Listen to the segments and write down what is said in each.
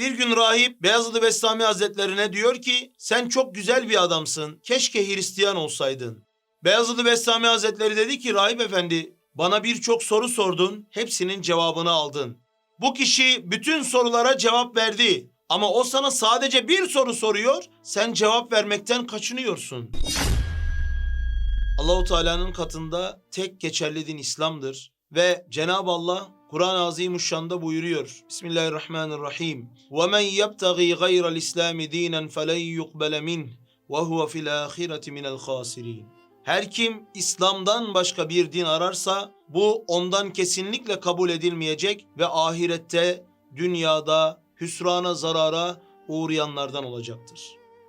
Bir gün rahip Beyazıt Bestami Hazretlerine diyor ki sen çok güzel bir adamsın. Keşke Hristiyan olsaydın. Beyazıt Bestami Hazretleri dedi ki rahip efendi bana birçok soru sordun. Hepsinin cevabını aldın. Bu kişi bütün sorulara cevap verdi. Ama o sana sadece bir soru soruyor. Sen cevap vermekten kaçınıyorsun. Allahu Teala'nın katında tek geçerli din İslam'dır ve Cenab-ı Allah Kur'an-ı Azimuşşan'da buyuruyor. Bismillahirrahmanirrahim. وَمَنْ يَبْتَغِي غَيْرَ الْإِسْلَامِ دِينًا فَلَنْ يُقْبَلَ مِنْهُ وَهُوَ فِي الْآخِرَةِ مِنَ الْخَاسِرِينَ Her kim İslam'dan başka bir din ararsa bu ondan kesinlikle kabul edilmeyecek ve ahirette, dünyada hüsrana, zarara uğrayanlardan olacaktır.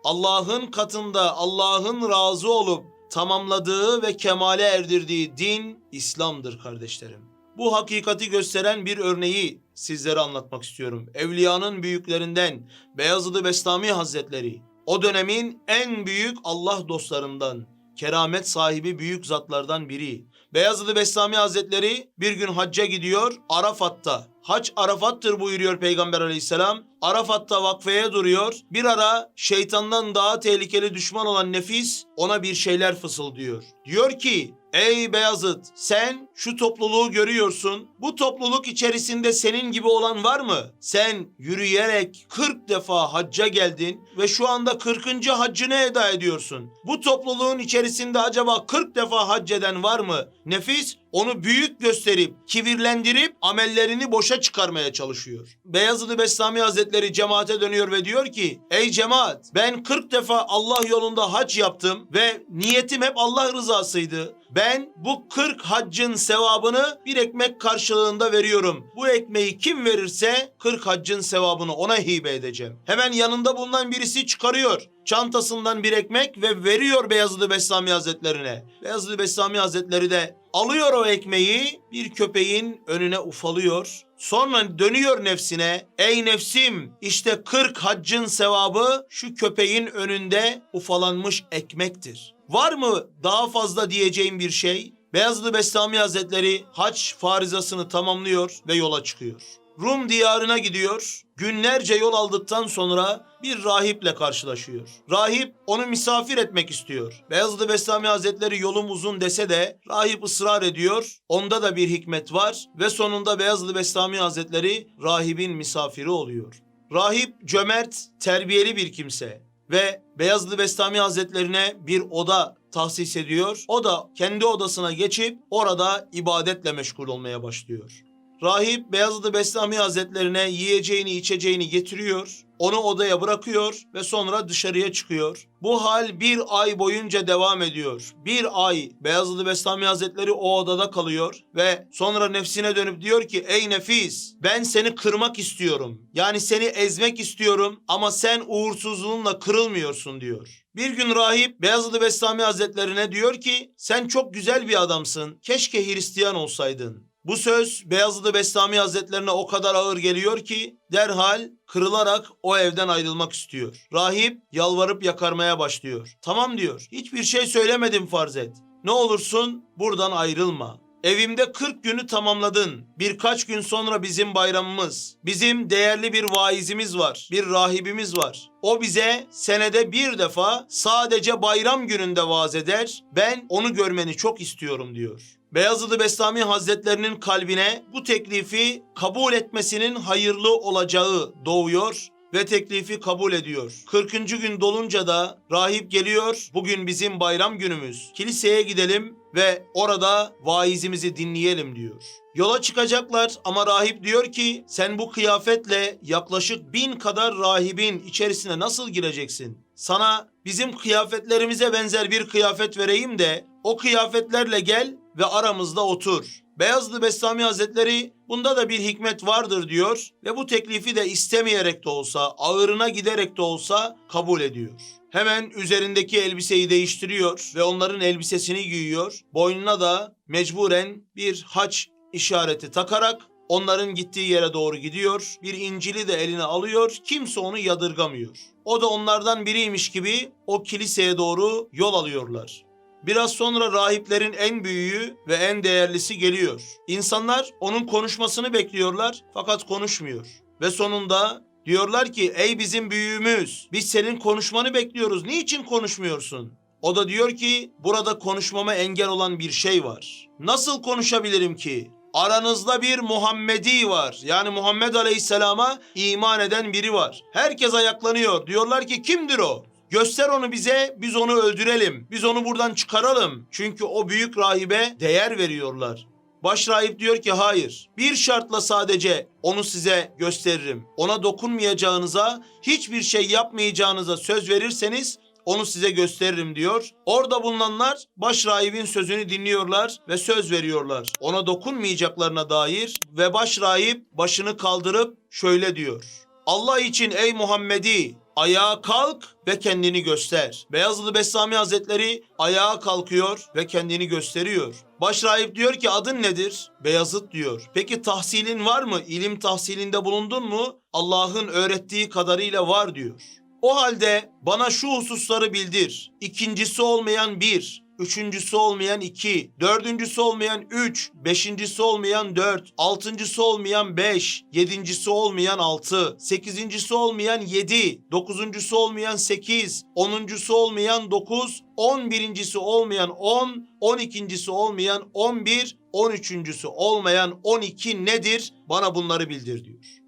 Allah'ın katında Allah'ın razı olup tamamladığı ve kemale erdirdiği din İslam'dır kardeşlerim. Bu hakikati gösteren bir örneği sizlere anlatmak istiyorum. Evliyanın büyüklerinden Beyazıt Bestami Hazretleri o dönemin en büyük Allah dostlarından, keramet sahibi büyük zatlardan biri. Beyazıt Bestami Hazretleri bir gün hacca gidiyor Arafat'ta. Hac Arafat'tır buyuruyor Peygamber aleyhisselam. Arafat'ta vakfeye duruyor. Bir ara şeytandan daha tehlikeli düşman olan nefis ona bir şeyler fısıldıyor. Diyor ki Ey Beyazıt sen şu topluluğu görüyorsun. Bu topluluk içerisinde senin gibi olan var mı? Sen yürüyerek 40 defa hacca geldin ve şu anda 40. haccını eda ediyorsun. Bu topluluğun içerisinde acaba 40 defa hac eden var mı? Nefis onu büyük gösterip, kibirlendirip amellerini boşa çıkarmaya çalışıyor. Beyazıt Bestami Hazretleri cemaate dönüyor ve diyor ki Ey cemaat ben 40 defa Allah yolunda hac yaptım ve niyetim hep Allah rızasıydı. Ben bu 40 haccın sevabını bir ekmek karşılığında veriyorum. Bu ekmeği kim verirse 40 haccın sevabını ona hibe edeceğim. Hemen yanında bulunan birisi çıkarıyor çantasından bir ekmek ve veriyor Beyazıt Bestami Hazretlerine. Beyazıt Bestami Hazretleri de alıyor o ekmeği bir köpeğin önüne ufalıyor. Sonra dönüyor nefsine. Ey nefsim işte 40 haccın sevabı şu köpeğin önünde ufalanmış ekmektir. Var mı daha fazla diyeceğim bir şey? Beyazıt Bestami Hazretleri hac farizasını tamamlıyor ve yola çıkıyor. Rum diyarına gidiyor. Günlerce yol aldıktan sonra bir rahiple karşılaşıyor. Rahip onu misafir etmek istiyor. Beyazıt Bestami Hazretleri yolum uzun dese de rahip ısrar ediyor. Onda da bir hikmet var ve sonunda Beyazıt Bestami Hazretleri rahibin misafiri oluyor. Rahip cömert, terbiyeli bir kimse ve Beyazıt Bestami Hazretlerine bir oda tahsis ediyor. O da kendi odasına geçip orada ibadetle meşgul olmaya başlıyor. Rahip Beyazıt Bestami Hazretlerine yiyeceğini içeceğini getiriyor. Onu odaya bırakıyor ve sonra dışarıya çıkıyor. Bu hal bir ay boyunca devam ediyor. Bir ay Beyazıt Bestami Hazretleri o odada kalıyor ve sonra nefsine dönüp diyor ki ey nefis ben seni kırmak istiyorum. Yani seni ezmek istiyorum ama sen uğursuzluğunla kırılmıyorsun diyor. Bir gün rahip Beyazıt Bestami Hazretlerine diyor ki sen çok güzel bir adamsın. Keşke Hristiyan olsaydın. Bu söz Beyazıt Bestami Hazretlerine o kadar ağır geliyor ki derhal kırılarak o evden ayrılmak istiyor. Rahip yalvarıp yakarmaya başlıyor. Tamam diyor. Hiçbir şey söylemedim farz et. Ne olursun buradan ayrılma. Evimde 40 günü tamamladın. Birkaç gün sonra bizim bayramımız. Bizim değerli bir vaizimiz var. Bir rahibimiz var. O bize senede bir defa sadece bayram gününde vaaz eder. Ben onu görmeni çok istiyorum diyor. Beyazıt Bestami Hazretlerinin kalbine bu teklifi kabul etmesinin hayırlı olacağı doğuyor ve teklifi kabul ediyor. 40. gün dolunca da rahip geliyor. Bugün bizim bayram günümüz. Kiliseye gidelim ve orada vaizimizi dinleyelim diyor. Yola çıkacaklar ama rahip diyor ki sen bu kıyafetle yaklaşık bin kadar rahibin içerisine nasıl gireceksin? Sana bizim kıyafetlerimize benzer bir kıyafet vereyim de o kıyafetlerle gel ve aramızda otur. Beyazlı Bestami Hazretleri bunda da bir hikmet vardır diyor ve bu teklifi de istemeyerek de olsa, ağırına giderek de olsa kabul ediyor. Hemen üzerindeki elbiseyi değiştiriyor ve onların elbisesini giyiyor. Boynuna da mecburen bir haç işareti takarak onların gittiği yere doğru gidiyor. Bir İncil'i de eline alıyor. Kimse onu yadırgamıyor. O da onlardan biriymiş gibi o kiliseye doğru yol alıyorlar. Biraz sonra rahiplerin en büyüğü ve en değerlisi geliyor. İnsanlar onun konuşmasını bekliyorlar fakat konuşmuyor. Ve sonunda Diyorlar ki ey bizim büyüğümüz biz senin konuşmanı bekliyoruz. Niçin konuşmuyorsun? O da diyor ki burada konuşmama engel olan bir şey var. Nasıl konuşabilirim ki? Aranızda bir Muhammedi var. Yani Muhammed Aleyhisselam'a iman eden biri var. Herkes ayaklanıyor. Diyorlar ki kimdir o? Göster onu bize, biz onu öldürelim. Biz onu buradan çıkaralım. Çünkü o büyük rahibe değer veriyorlar. Baş rahip diyor ki hayır. Bir şartla sadece onu size gösteririm. Ona dokunmayacağınıza, hiçbir şey yapmayacağınıza söz verirseniz onu size gösteririm diyor. Orada bulunanlar baş rahibin sözünü dinliyorlar ve söz veriyorlar. Ona dokunmayacaklarına dair ve baş rahip başını kaldırıp şöyle diyor. Allah için ey Muhammedi ayağa kalk ve kendini göster. Beyazılı Bestami Hazretleri ayağa kalkıyor ve kendini gösteriyor. Baş rahip diyor ki adın nedir? Beyazıt diyor. Peki tahsilin var mı? İlim tahsilinde bulundun mu? Allah'ın öğrettiği kadarıyla var diyor. O halde bana şu hususları bildir. İkincisi olmayan bir, üçüncüsü olmayan iki, dördüncüsü olmayan üç, beşincisi olmayan dört, altıncısı olmayan beş, yedincisi olmayan altı, sekizincisi olmayan yedi, dokuzuncusu olmayan sekiz, onuncusu olmayan dokuz, on birincisi olmayan on, on ikincisi olmayan on bir, on üçüncüsü olmayan on iki nedir? Bana bunları bildir diyor.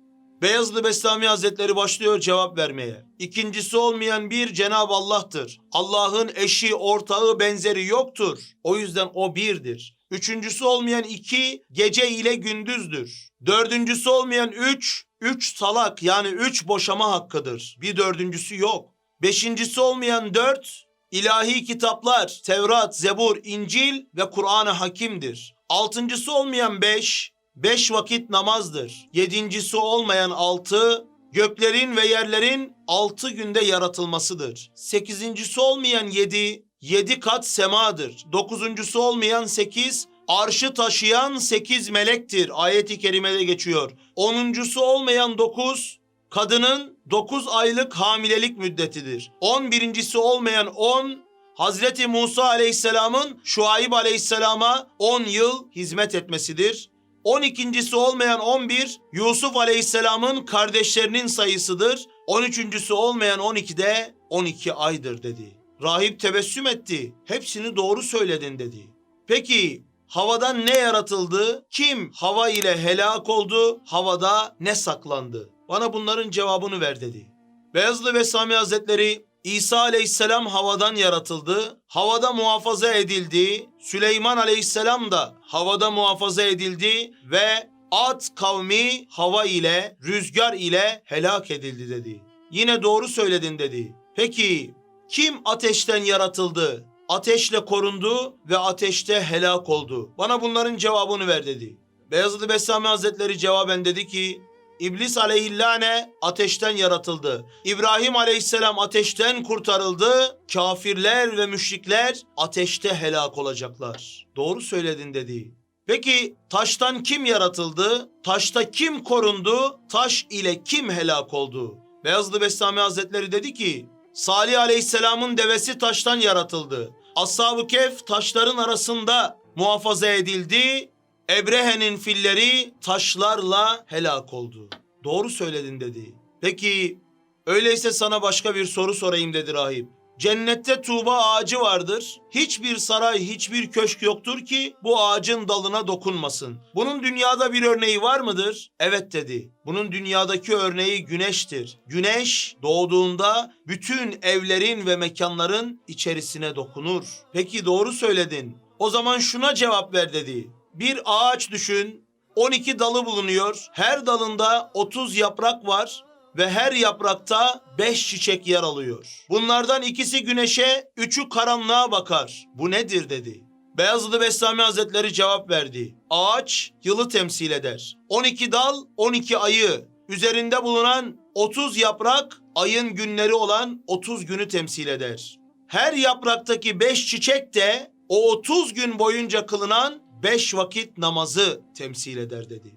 Beyazlı Bestami Hazretleri başlıyor cevap vermeye. İkincisi olmayan bir Cenab-ı Allah'tır. Allah'ın eşi, ortağı, benzeri yoktur. O yüzden o birdir. Üçüncüsü olmayan iki gece ile gündüzdür. Dördüncüsü olmayan üç, üç salak yani üç boşama hakkıdır. Bir dördüncüsü yok. Beşincisi olmayan dört, ilahi kitaplar, Tevrat, Zebur, İncil ve Kur'an-ı Hakim'dir. Altıncısı olmayan beş, beş vakit namazdır. Yedincisi olmayan altı, göklerin ve yerlerin altı günde yaratılmasıdır. Sekizincisi olmayan yedi, yedi kat semadır. Dokuzuncusu olmayan sekiz, arşı taşıyan sekiz melektir. Ayet-i kerimede geçiyor. Onuncusu olmayan dokuz, kadının dokuz aylık hamilelik müddetidir. On birincisi olmayan on, Hazreti Musa Aleyhisselam'ın Şuayb Aleyhisselam'a 10 yıl hizmet etmesidir. 12.si olmayan 11 Yusuf Aleyhisselam'ın kardeşlerinin sayısıdır. 13.sü olmayan 12 de 12 aydır dedi. Rahip tebessüm etti. Hepsini doğru söyledin dedi. Peki havadan ne yaratıldı? Kim hava ile helak oldu? Havada ne saklandı? Bana bunların cevabını ver dedi. Beyazlı ve Sami Hazretleri İsa aleyhisselam havadan yaratıldı, havada muhafaza edildi. Süleyman aleyhisselam da havada muhafaza edildi ve Ad kavmi hava ile, rüzgar ile helak edildi dedi. Yine doğru söyledin dedi. Peki kim ateşten yaratıldı? Ateşle korundu ve ateşte helak oldu. Bana bunların cevabını ver dedi. Beyazıt Bestami Hazretleri cevaben dedi ki İblis aleyhillâne ateşten yaratıldı. İbrahim aleyhisselam ateşten kurtarıldı. Kafirler ve müşrikler ateşte helak olacaklar. Doğru söyledin dedi. Peki taştan kim yaratıldı? Taşta kim korundu? Taş ile kim helak oldu? Beyazlı Bestami Hazretleri dedi ki Salih aleyhisselamın devesi taştan yaratıldı. Ashab-ı Kehf taşların arasında muhafaza edildi. Ebrehe'nin filleri taşlarla helak oldu. Doğru söyledin dedi. Peki öyleyse sana başka bir soru sorayım dedi rahip. Cennette tuğba ağacı vardır. Hiçbir saray, hiçbir köşk yoktur ki bu ağacın dalına dokunmasın. Bunun dünyada bir örneği var mıdır? Evet dedi. Bunun dünyadaki örneği güneştir. Güneş doğduğunda bütün evlerin ve mekanların içerisine dokunur. Peki doğru söyledin. O zaman şuna cevap ver dedi. Bir ağaç düşün. 12 dalı bulunuyor. Her dalında 30 yaprak var ve her yaprakta 5 çiçek yer alıyor. Bunlardan ikisi güneşe, üçü karanlığa bakar. Bu nedir dedi. Beyazılı Bestami Hazretleri cevap verdi. Ağaç yılı temsil eder. 12 dal 12 ayı, üzerinde bulunan 30 yaprak ayın günleri olan 30 günü temsil eder. Her yapraktaki 5 çiçek de o 30 gün boyunca kılınan beş vakit namazı temsil eder dedi.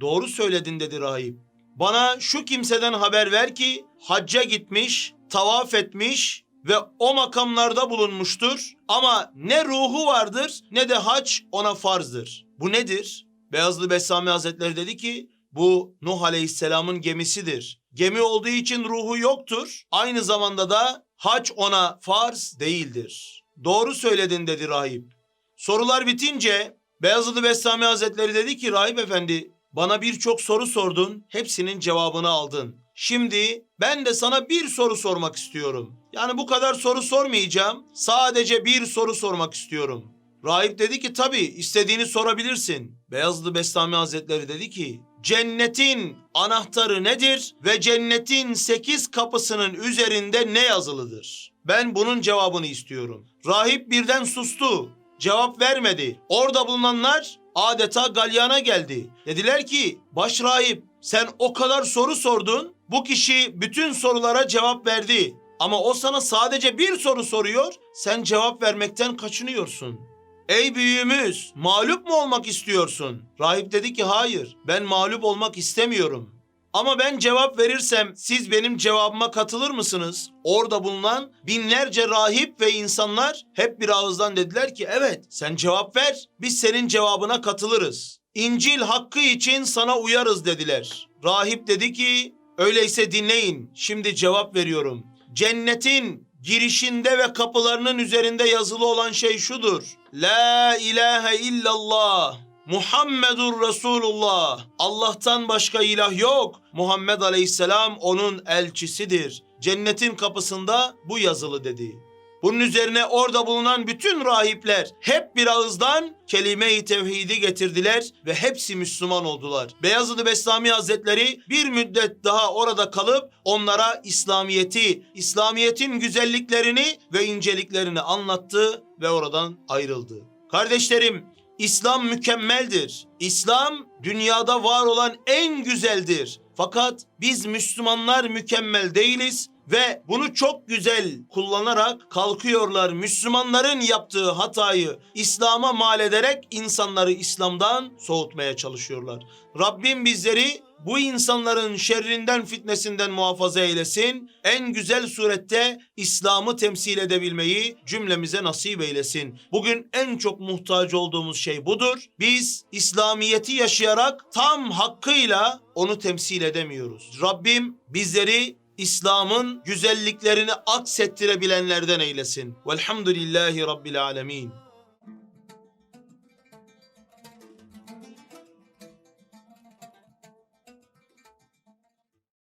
Doğru söyledin dedi rahip. Bana şu kimseden haber ver ki hacca gitmiş, tavaf etmiş ve o makamlarda bulunmuştur. Ama ne ruhu vardır ne de hac ona farzdır. Bu nedir? Beyazlı Besami Hazretleri dedi ki Bu Nuh Aleyhisselam'ın gemisidir. Gemi olduğu için ruhu yoktur. Aynı zamanda da hac ona farz değildir. Doğru söyledin dedi rahip. Sorular bitince Beyazıt Bestami Hazretleri dedi ki rahip efendi bana birçok soru sordun. Hepsinin cevabını aldın. Şimdi ben de sana bir soru sormak istiyorum. Yani bu kadar soru sormayacağım. Sadece bir soru sormak istiyorum. Rahip dedi ki tabii istediğini sorabilirsin. Beyazlı Bestami Hazretleri dedi ki cennetin anahtarı nedir ve cennetin sekiz kapısının üzerinde ne yazılıdır? Ben bunun cevabını istiyorum. Rahip birden sustu. Cevap vermedi. Orada bulunanlar adeta galyana geldi. Dediler ki baş rahip sen o kadar soru sordun. Bu kişi bütün sorulara cevap verdi. Ama o sana sadece bir soru soruyor. Sen cevap vermekten kaçınıyorsun. Ey büyüğümüz, mağlup mu olmak istiyorsun? Rahip dedi ki hayır, ben mağlup olmak istemiyorum. Ama ben cevap verirsem siz benim cevabıma katılır mısınız? Orada bulunan binlerce rahip ve insanlar hep bir ağızdan dediler ki evet sen cevap ver biz senin cevabına katılırız. İncil hakkı için sana uyarız dediler. Rahip dedi ki öyleyse dinleyin şimdi cevap veriyorum. Cennetin girişinde ve kapılarının üzerinde yazılı olan şey şudur. La ilahe illallah. Muhammedur Resulullah. Allah'tan başka ilah yok. Muhammed Aleyhisselam onun elçisidir. Cennetin kapısında bu yazılı dedi. Bunun üzerine orada bulunan bütün rahipler hep bir ağızdan kelime-i tevhidi getirdiler ve hepsi Müslüman oldular. Beyazıt Bestami Hazretleri bir müddet daha orada kalıp onlara İslamiyeti, İslamiyetin güzelliklerini ve inceliklerini anlattı ve oradan ayrıldı. Kardeşlerim, İslam mükemmeldir. İslam dünyada var olan en güzeldir. Fakat biz Müslümanlar mükemmel değiliz ve bunu çok güzel kullanarak kalkıyorlar. Müslümanların yaptığı hatayı İslam'a mal ederek insanları İslam'dan soğutmaya çalışıyorlar. Rabbim bizleri bu insanların şerrinden fitnesinden muhafaza eylesin. En güzel surette İslam'ı temsil edebilmeyi cümlemize nasip eylesin. Bugün en çok muhtaç olduğumuz şey budur. Biz İslamiyeti yaşayarak tam hakkıyla onu temsil edemiyoruz. Rabbim bizleri İslam'ın güzelliklerini aksettirebilenlerden eylesin. Velhamdülillahi Rabbil Alemin.